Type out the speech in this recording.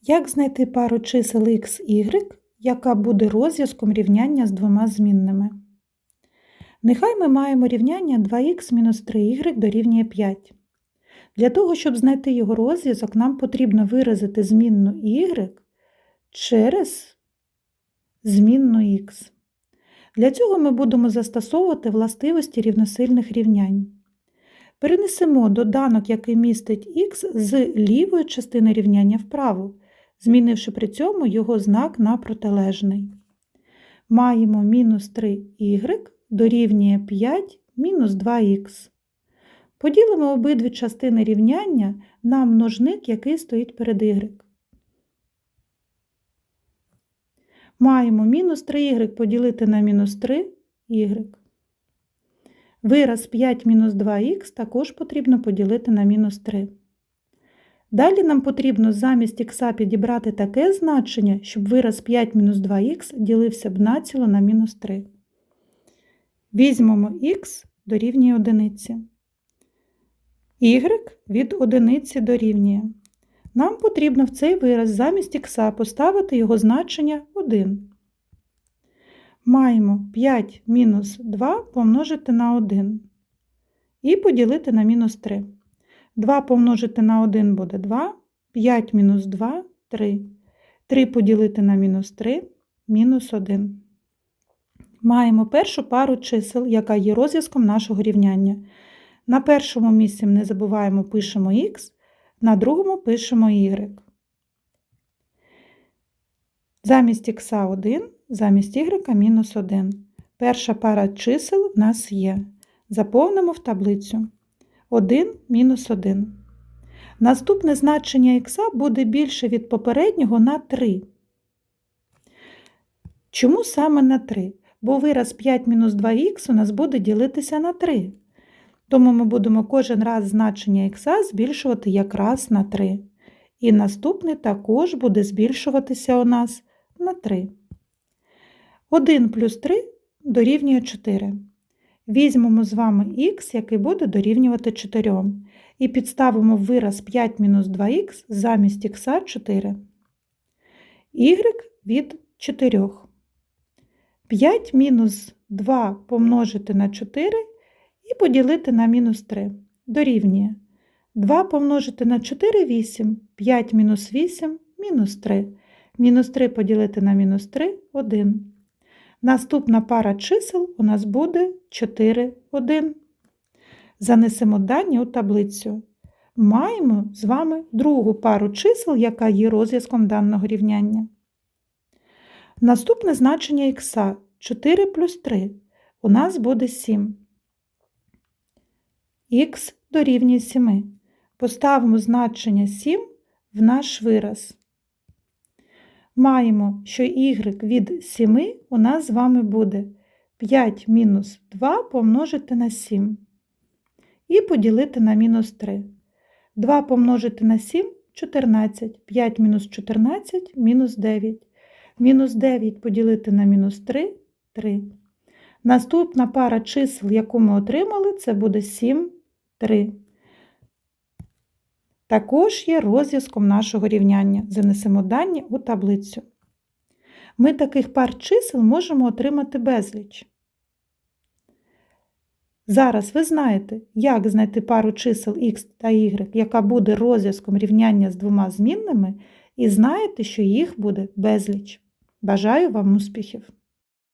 Як знайти пару чисел x, y, яка буде розв'язком рівняння з двома змінними? Нехай ми маємо рівняння 2х мінус 3y дорівнює 5. Для того, щоб знайти його розв'язок, нам потрібно виразити змінну y через змінну х. Для цього ми будемо застосовувати властивості рівносильних рівнянь. Перенесемо доданок, який містить х, з лівої частини рівняння вправо, змінивши при цьому його знак на протилежний. Маємо мінус 3y дорівнює 5 мінус 2х. Поділимо обидві частини рівняння на множник, який стоїть перед y. Маємо мінус 3y поділити на мінус 3y. Вираз 5 мінус 2х також потрібно поділити на мінус 3. Далі нам потрібно замість х підібрати таке значення, щоб вираз 5 мінус 2х ділився б націло на мінус 3. Візьмемо х дорівнює одиниці. y від одиниці дорівнює. Нам потрібно в цей вираз замість х поставити його значення 1. Маємо 5 мінус 2 помножити на 1 і поділити на мінус 3. 2 помножити на 1 буде 2, 5 мінус 2 3. 3 поділити на мінус 3 мінус 1. Маємо першу пару чисел, яка є розв'язком нашого рівняння. На першому місці не забуваємо пишемо х, на другому пишемо y. Замість х 1, замість y мінус 1. Перша пара чисел в нас є. Заповнимо в таблицю 1 мінус 1. Наступне значення х буде більше від попереднього на 3. Чому саме на 3? Бо вираз 5 мінус 2х у нас буде ділитися на 3. Тому ми будемо кожен раз значення х збільшувати якраз на 3. І наступний також буде збільшуватися у нас на 3. 1 плюс 3 дорівнює 4. Візьмемо з вами х, який буде дорівнювати 4. І підставимо вираз 5 мінус 2х замість х 4. y від 4. 5 мінус 2 помножити на 4 і поділити на мінус 3. Дорівнює 2 помножити на 4 8, 5 мінус 8 мінус 3. Мінус 3 поділити на мінус 3 1. Наступна пара чисел у нас буде 4, 1. Занесемо дані у таблицю. Маємо з вами другу пару чисел, яка є розв'язком даного рівняння. Наступне значення х 4 плюс 3 у нас буде 7. Х дорівнює 7. Поставимо значення 7 в наш вираз. Маємо, що y від 7 у нас з вами буде 5 мінус 2 помножити на 7 і поділити на мінус 3. 2 помножити на 7 14, 5 мінус 14 мінус 9. Мінус 9 поділити на мінус 3 3. Наступна пара чисел, яку ми отримали, це буде 7, 3. Також є розв'язком нашого рівняння. Занесемо дані у таблицю. Ми таких пар чисел можемо отримати безліч. Зараз ви знаєте, як знайти пару чисел x та y, яка буде розв'язком рівняння з двома змінними, і знаєте, що їх буде безліч. Бажаю вам успіхів!